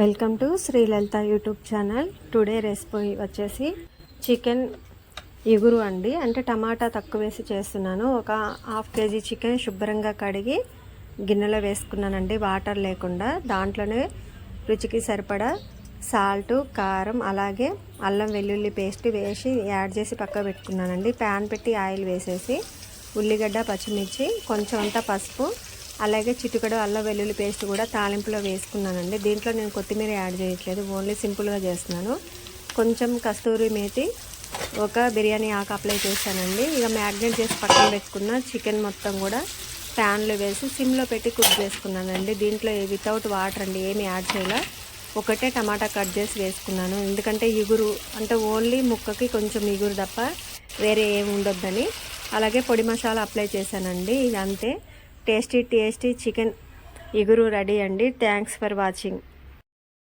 Welcome to Srilalitha YouTube channel. Today recipe వచ్చేసి chicken ఎగురు అండి. అంటే టమాటా తక్కువ వేసి చేస్తున్నాను. ఒక హాఫ్ కేజీ చికెన్ శుభ్రంగా కడిగి గిన్నెలో వేసుకున్నానండి. వాటర్ లేకుండా దాంట్లోనే రుచికి సరిపడా సాల్ట్ కారం అలాగే అల్లం వెల్లుల్లి పేస్ట్ వేసి యాడ్ చేసి పక్క పెట్టుకున్నానండి. ప్యాన్ పెట్టి ఆయిల్ వేసేసి ఉల్లిగడ్డ పచ్చిమిర్చి కొంచెం అంతా పసుపు అలాగే చిటికడు అల్లం వెల్లుల్లి పేస్ట్ కూడా తాలింపులో వేసుకున్నానండి. దీంట్లో నేను కొత్తిమీర యాడ్ చేయట్లేదు. ఓన్లీ సింపుల్గా చేస్తున్నాను. కొంచెం కస్తూరి మేతి ఒక బిర్యానీ ఆకు అప్లై చేశానండి. ఇక మ్యాగ్నేట్ చేసి పక్కన పెట్టుకున్న చికెన్ మొత్తం కూడా ప్యాన్లో వేసి సిమ్లో పెట్టి కుక్ చేసుకున్నానండి. దీంట్లో వితౌట్ వాటర్ అండి ఏమి యాడ్ చేయాల. ఒకటే టమాటా కట్ చేసి వేసుకున్నాను. ఎందుకంటే ఇగురు అంటే ఓన్లీ ముక్కకి కొంచెం ఇగురు తప్ప వేరే ఏమి ఉండొద్దని. అలాగే పొడి మసాలా అప్లై చేశానండి. ఇది అంతే. Tasty tasty chicken. ఇగురు రెడీ అండి. Thanks for watching